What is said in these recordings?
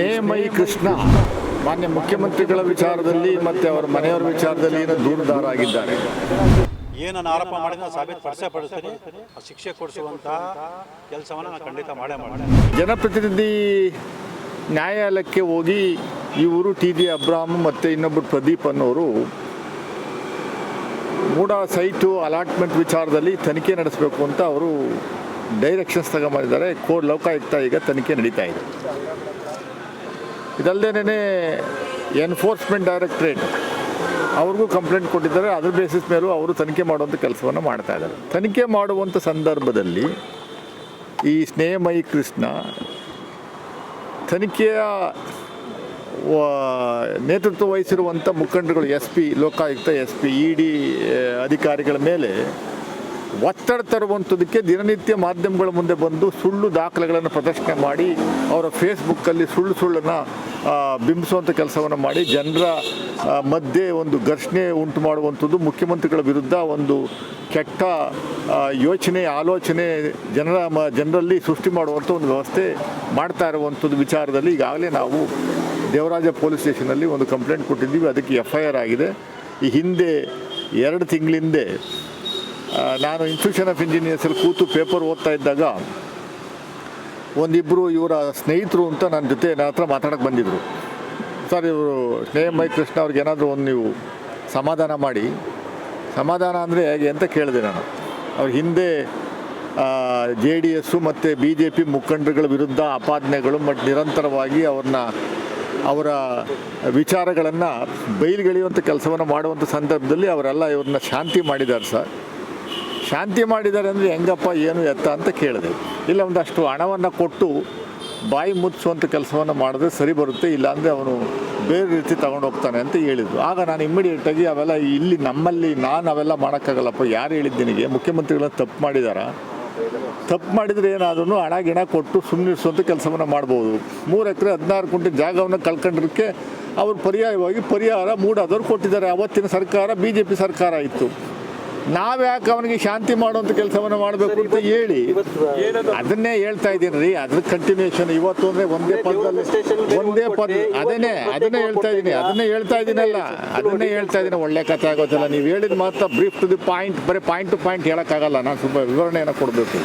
ಸ್ನೇಹಮಯಿ ಕೃಷ್ಣ. ಮಾನ್ಯ ಮುಖ್ಯಮಂತ್ರಿಗಳ ವಿಚಾರದಲ್ಲಿ ಮತ್ತೆ ಅವರ ಮನೆಯವರ ವಿಚಾರದಲ್ಲಿ ಏನೋ ಏನು ಏನನ್ನ ಆರೋಪ ಮಾಡಿದ್ರೆ ಸಾಬೀತುಪಡಿಸೇ ಪಡಿಸ್ತೀನಿ. ಆ ಶಿಕ್ಷೆ ಕೊಡಿಸುವಂತಹ ಕೆಲಸವನ್ನು ನಾನು ಖಂಡಿತ ಮಾಡೇ ಮಾಡಿ ಜನಪ್ರತಿನಿಧಿ ನ್ಯಾಯಾಲಯಕ್ಕೆ ಹೋಗಿ ಇವರು ಟಿ ಜಿ ಅಬ್ರಾಹಂ ಮತ್ತು ಇನ್ನೊಬ್ಬರು ಪ್ರದೀಪ್ ಅನ್ನೋರು ಮೂಡ ಸೈಟು ಅಲಾಟ್ಮೆಂಟ್ ವಿಚಾರದಲ್ಲಿ ತನಿಖೆ ನಡೆಸಬೇಕು ಅಂತ ಅವರು ಡೈರೆಕ್ಷನ್ಸ್ ತಗೊಂಬಂದಿದ್ದಾರೆ. ಕೋರ್ಟ್ ಲೋಕಾಯುಕ್ತ ಈಗ ತನಿಖೆ ನಡೀತಾ ಇದೆ. ಇದಲ್ಲದೇನೆ ಎನ್ಫೋರ್ಸ್ಮೆಂಟ್ ಡೈರೆಕ್ಟ್ರೇಟ್ ಅವ್ರಿಗೂ ಕಂಪ್ಲೇಂಟ್ ಕೊಟ್ಟಿದ್ದಾರೆ. ಅದ್ರ ಬೇಸಿಸ್ ಮೇಲೂ ಅವರು ತನಿಖೆ ಮಾಡುವಂಥ ಕೆಲಸವನ್ನು ಮಾಡ್ತಾ ಇದ್ದಾರೆ. ತನಿಖೆ ಮಾಡುವಂಥ ಸಂದರ್ಭದಲ್ಲಿ ಈ ಸ್ನೇಹಮಯಿ ಕೃಷ್ಣ ತನಿಖೆಯ ನೇತೃತ್ವ ವಹಿಸಿರುವಂಥ ಮುಖಂಡರುಗಳು S P, Lokayukta S P E D ಅಧಿಕಾರಿಗಳ ಮೇಲೆ ಒತ್ತಡ ತರುವಂಥದ್ದಕ್ಕೆ ದಿನನಿತ್ಯ ಮಾಧ್ಯಮಗಳ ಮುಂದೆ ಬಂದು ಸುಳ್ಳು ದಾಖಲೆಗಳನ್ನು ಪ್ರದರ್ಶನ ಮಾಡಿ ಅವರ ಫೇಸ್ಬುಕ್ಕಲ್ಲಿ ಸುಳ್ಳು ಸುಳ್ಳನ್ನು ಬಿಂಬಿಸುವಂಥ ಕೆಲಸವನ್ನು ಮಾಡಿ ಜನರ ಮಧ್ಯೆ ಒಂದು ಘರ್ಷಣೆ ಉಂಟು ಮಾಡುವಂಥದ್ದು ಮುಖ್ಯಮಂತ್ರಿಗಳ ವಿರುದ್ಧ ಒಂದು ಕೆಟ್ಟ ಯೋಚನೆ, ಆಲೋಚನೆ ಜನರ ಮ, ಜನರಲ್ಲಿ ಸೃಷ್ಟಿ ಮಾಡುವಂಥ ಒಂದು ವ್ಯವಸ್ಥೆ ಮಾಡ್ತಾ ಇರುವಂಥದ್ದು ವಿಚಾರದಲ್ಲಿ ಈಗಾಗಲೇ ನಾವು ದೇವರಾಜ ಪೊಲೀಸ್ ಸ್ಟೇಷನಲ್ಲಿ ಒಂದು ಕಂಪ್ಲೇಂಟ್ ಕೊಟ್ಟಿದ್ದೀವಿ. ಅದಕ್ಕೆ ಎಫ್ ಐ ಆರ್ ಆಗಿದೆ. ಈ ಹಿಂದೆ ಎರಡು ತಿಂಗಳಿಂದೆ ನಾನು ಇನ್ಸ್ಟಿಟ್ಯೂಷನ್ ಆಫ್ ಇಂಜಿನಿಯರ್ಸಲ್ಲಿ ಕೂತು ಪೇಪರ್ ಓದ್ತಾ ಇದ್ದಾಗ ಒಂದಿಬ್ಬರು ಇವರ ಸ್ನೇಹಿತರು ಅಂತ ನನ್ನ ಜೊತೆ ನನ್ನ ಹತ್ರ ಮಾತಾಡೋಕ್ಕೆ ಬಂದಿದ್ದರು ಸರ್, ಇವರು ಸ್ನೇಹ ಮೈ ಕೃಷ್ಣ ಅವ್ರಿಗೆ ಏನಾದರೂ ಒಂದು ನೀವು ಸಮಾಧಾನ ಮಾಡಿ. ಸಮಾಧಾನ ಅಂದರೆ ಹೇಗೆ ಅಂತ ಕೇಳಿದೆ ನಾನು. ಅವ್ರ ಹಿಂದೆ ಜೆ ಡಿ ಎಸ್ಸು ಮತ್ತು ಬಿ ಜೆ ಪಿ ಮುಖಂಡರುಗಳ ವಿರುದ್ಧ ಆಪಾದನೆಗಳು ಮತ್ತು ನಿರಂತರವಾಗಿ ಅವ್ರನ್ನ, ಅವರ ವಿಚಾರಗಳನ್ನು ಬಯಲುಗೆಳೆಯುವಂಥ ಕೆಲಸವನ್ನು ಮಾಡುವಂಥ ಸಂದರ್ಭದಲ್ಲಿ ಅವರೆಲ್ಲ ಇವ್ರನ್ನ ಶಾಂತಿ ಮಾಡಿದ್ದಾರೆ ಸರ್. ಶಾಂತಿ ಮಾಡಿದ್ದಾರೆ ಅಂದರೆ ಹೆಂಗಪ್ಪ, ಏನು ಎತ್ತ ಅಂತ ಕೇಳಿದೆ. ಇಲ್ಲ, ಒಂದಷ್ಟು ಹಣವನ್ನು ಕೊಟ್ಟು ಬಾಯಿ ಮುಚ್ಚುವಂಥ ಕೆಲಸವನ್ನು ಮಾಡಿದ್ರೆ ಸರಿ ಬರುತ್ತೆ, ಇಲ್ಲಾಂದರೆ ಅವನು ಬೇರೆ ರೀತಿ ತಗೊಂಡು ಹೋಗ್ತಾನೆ ಅಂತ ಹೇಳಿದ್ರು. ಆಗ ನಾನು ಇಮ್ಮಿಡಿಯೇಟಾಗಿ ಅವೆಲ್ಲ ಇಲ್ಲಿ ನಮ್ಮಲ್ಲಿ ನಾನು ಅವೆಲ್ಲ ಮಾಡೋಕ್ಕಾಗಲ್ಲಪ್ಪ, ಯಾರು ಹೇಳಿದ್ದು ನಿನಗೆ? ಮುಖ್ಯಮಂತ್ರಿಗಳನ್ನ ತಪ್ಪು ಮಾಡಿದಾರ? ತಪ್ಪು ಮಾಡಿದರೆ ಏನಾದ್ರೂ ಹಣ, ಗಿಣ ಕೊಟ್ಟು ಸುಮ್ಮನಿಸುವಂಥ ಕೆಲಸವನ್ನು ಮಾಡ್ಬೋದು. ಮೂರು ಎಕರೆ ಹದಿನಾರು ಕುಂಟೆ ಜಾಗವನ್ನು ಕಳ್ಕೊಂಡಿರೋಕ್ಕೆ ಅವರು ಪರ್ಯಾಯವಾಗಿ ಪರಿಹಾರ ಮೂಡಾದವ್ರು ಕೊಟ್ಟಿದ್ದಾರೆ. ಅವತ್ತಿನ ಸರ್ಕಾರ ಬಿ ಜೆ ಪಿ ಸರ್ಕಾರ ಇತ್ತು. ನಾವ್ಯಾಕೆ ಅವನಿಗೆ ಶಾಂತಿ ಮಾಡುವಂಥ ಕೆಲಸವನ್ನು ಮಾಡಬೇಕು ಅಂತ ಹೇಳಿ. ಅದನ್ನೇ ಹೇಳ್ತಾ ಇದ್ದೀನಿ ರೀ. ಅದ್ರ ಕಂಟಿನ್ಯೂಷನ್ ಇವತ್ತು ಅಂದರೆ ಒಂದೇ ಪದದಲ್ಲಿ ಒಂದೇ ಪದ ಅದನ್ನೇ ಅದನ್ನೇ ಹೇಳ್ತಾ ಇದ್ದೀನಿ. ಅದನ್ನೇ ಹೇಳ್ತಾ ಇದ್ದೀನಲ್ಲ. ಅದನ್ನೇ ಹೇಳ್ತಾ ಇದ್ದೀನಿ. ಒಳ್ಳೆ ಕಥೆ ಆಗೋದಿಲ್ಲ. ನೀವು ಹೇಳಿದ ಮಾತ್ರ ಬ್ರೀಫ್ ಟು ದಿ ಪಾಯಿಂಟ್ ಬರೀ ಪಾಯಿಂಟ್ ಟು ಪಾಯಿಂಟ್ ಹೇಳೋಕ್ಕಾಗಲ್ಲ. ನಾನು ಸ್ವಲ್ಪ ವಿವರಣೆಯನ್ನು ಕೊಡಬೇಕು.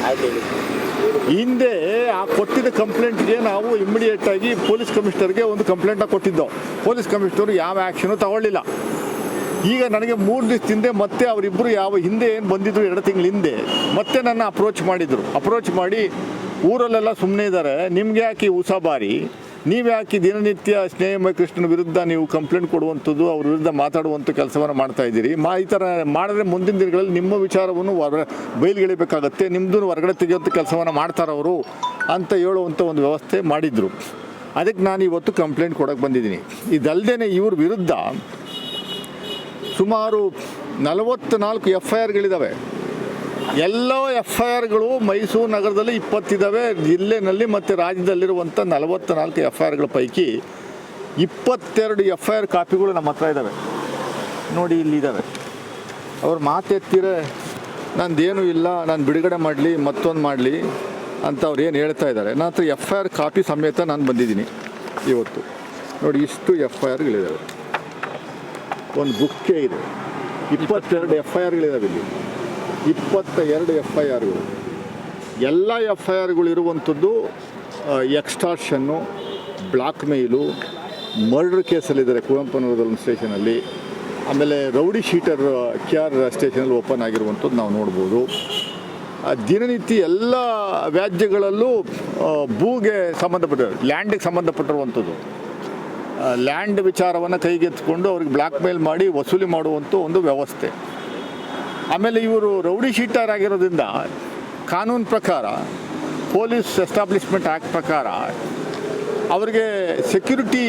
ಹಿಂದೆ ಆ ಕೊಟ್ಟಿದ್ದ ಕಂಪ್ಲೇಂಟ್ಗೆ ನಾವು ಇಮಿಡಿಯೇಟ್ ಆಗಿ ಪೊಲೀಸ್ ಕಮಿಷನರ್ಗೆ ಒಂದು ಕಂಪ್ಲೇಂಟ್ ಕೊಟ್ಟಿದ್ದೋ. ಪೊಲೀಸ್ ಕಮಿಷನರ್ ಯಾವ ಆಕ್ಷನ್ ತಗೊಳ್ಳಿಲ್ಲ. ಈಗ ನನಗೆ ಮೂರು ದಿವಸ ಹಿಂದೆ ಮತ್ತೆ ಅವರಿಬ್ಬರು ಯಾವ ಹಿಂದೆ ಏನು ಬಂದಿದ್ರು ಎರಡು ತಿಂಗಳ ಹಿಂದೆ, ಮತ್ತೆ ನನ್ನ ಅಪ್ರೋಚ್ ಮಾಡಿದರು. ಅಪ್ರೋಚ್ ಮಾಡಿ ಊರಲ್ಲೆಲ್ಲ ಸುಮ್ಮನೆ ಇದ್ದಾರೆ ನಿಮ್ಗೆ ಯಾಕೆ ಉಸಾಬಾರಿ? ನೀವು ಯಾಕೆ ದಿನನಿತ್ಯ ಸ್ನೇಹಮಯ ಕೃಷ್ಣನ ವಿರುದ್ಧ ನೀವು ಕಂಪ್ಲೇಂಟ್ ಕೊಡುವಂಥದ್ದು, ಅವ್ರ ವಿರುದ್ಧ ಮಾತಾಡುವಂಥ ಕೆಲಸವನ್ನು ಮಾಡ್ತಾ ಇದ್ದೀರಿ? ಮಾ, ಈ ಥರ ಮಾಡಿದ್ರೆ ಮುಂದಿನ ದಿನಗಳಲ್ಲಿ ನಿಮ್ಮ ವಿಚಾರವನ್ನು ಹೊರ ಬಯಲುಗೆಳಿಬೇಕಾಗತ್ತೆ ನಿಮ್ಮದು ಹೊರಗಡೆ ತೆಗೆಯುವಂಥ ಕೆಲಸವನ್ನು ಮಾಡ್ತಾರವರು ಅಂತ ಹೇಳುವಂಥ ಒಂದು ವ್ಯವಸ್ಥೆ ಮಾಡಿದರು. ಅದಕ್ಕೆ ನಾನು ಇವತ್ತು ಕಂಪ್ಲೇಂಟ್ ಕೊಡೋಕ್ಕೆ ಬಂದಿದ್ದೀನಿ. ಇದಲ್ಲದೆ ಇವ್ರ ವಿರುದ್ಧ ಸುಮಾರು ನಲವತ್ತ್ನಾಲ್ಕು ಎಫ್ ಐ ಆರ್ಗಳಿದ್ದಾವೆ ಎಲ್ಲ ಎಫ್ ಐ ಆರ್ಗಳು ಮೈಸೂರು ನಗರದಲ್ಲಿ ಇಪ್ಪತ್ತಿದ್ದಾವೆ ಜಿಲ್ಲೆನಲ್ಲಿ ಮತ್ತು ರಾಜ್ಯದಲ್ಲಿರುವಂಥ ನಲವತ್ತ್ನಾಲ್ಕು ಎಫ್ ಐ ಆರ್ಗಳ ಪೈಕಿ ಇಪ್ಪತ್ತೆರಡು ಎಫ್ ಐ ಆರ್ ಕಾಪಿಗಳು ನಮ್ಮ ಹತ್ರ ಇದ್ದಾವೆ ನೋಡಿ ಇಲ್ಲಿದ್ದಾವೆ ಅವ್ರು ಮಾತೆತ್ತಿರೆ ನಂದೇನು ಇಲ್ಲ, ನಾನು ಬಿಡುಗಡೆ ಮಾಡಲಿ, ಮತ್ತೊಂದು ಮಾಡಲಿ ಅಂತ ಅವ್ರು ಏನು ಹೇಳ್ತಾ ಇದ್ದಾರೆ ನನ್ನ ಹತ್ರ ಎಫ್ ಐ ಆರ್ ಕಾಪಿ ಸಮೇತ ನಾನು ಬಂದಿದ್ದೀನಿ ಇವತ್ತು. ನೋಡಿ ಇಷ್ಟು ಎಫ್ ಐ ಆರ್ಗಳಿದ್ದಾವೆ ಒಂದು ಬುಕ್ಕೇ ಇದೆ. ಇಪ್ಪತ್ತೆರಡು ಎಫ್ ಐ ಆರ್ಗಳಿದಾವೆ ಇಲ್ಲಿ. ಇಪ್ಪತ್ತ ಎರಡು ಎಫ್ ಐ ಆರ್ಗಳು ಎಲ್ಲ ಎಫ್ ಐ ಆರ್ಗಳಿರುವಂಥದ್ದು ಎಕ್ಸ್ಟಾರ್ಷನ್ನು ಬ್ಲಾಕ್ ಮೇಲು ಮರ್ಡರ್ ಕೇಸಲ್ಲಿದ್ದಾರೆ ಕುವೆಂಪನಗರದಲ್ಲಿ ಸ್ಟೇಷನಲ್ಲಿ ಆಮೇಲೆ ರೌಡಿ ಶೀಟರ್, ಕೆ ಆರ್ ಸ್ಟೇಷನಲ್ಲಿ ಓಪನ್ ಆಗಿರುವಂಥದ್ದು ನಾವು ನೋಡ್ಬೋದು. ದಿನನಿತ್ಯ ಎಲ್ಲ ವ್ಯಾಜ್ಯಗಳಲ್ಲೂ ಭೂಗೆ ಸಂಬಂಧಪಟ್ಟ ಲ್ಯಾಂಡಿಗೆ ಸಂಬಂಧಪಟ್ಟಿರುವಂಥದ್ದು. ಲ್ಯಾಂಡ್ ವಿಚಾರವನ್ನು ಕೈಗೆತ್ತಿಕೊಂಡು ಅವ್ರಿಗೆ ಬ್ಲ್ಯಾಕ್ ಮೇಲ್ ಮಾಡಿ ವಸೂಲಿ ಮಾಡುವಂಥ ಒಂದು ವ್ಯವಸ್ಥೆ. ಆಮೇಲೆ ಇವರು ರೌಡಿ ಶೀಟರ್ ಆಗಿರೋದ್ರಿಂದ ಕಾನೂನು ಪ್ರಕಾರ, ಪೊಲೀಸ್ ಎಸ್ಟಾಬ್ಲಿಷ್ಮೆಂಟ್ ಆ್ಯಕ್ಟ್ ಪ್ರಕಾರ, ಅವರಿಗೆ ಸೆಕ್ಯೂರಿಟಿ